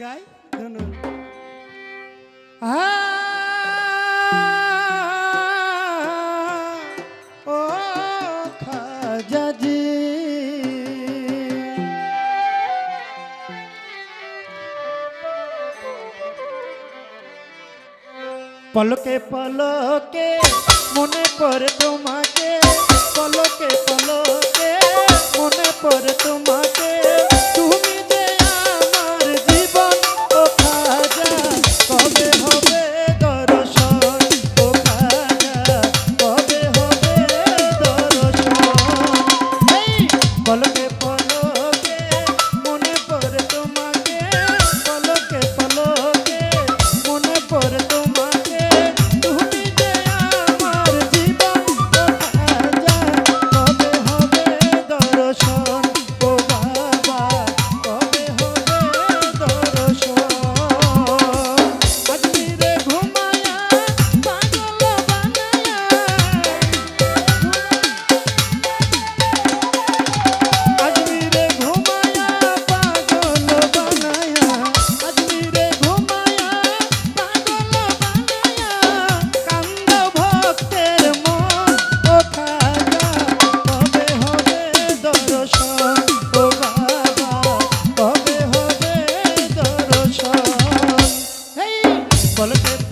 লাগাই ধনু পলকে পলকে মনে করে তোমাকে পলকে বলতে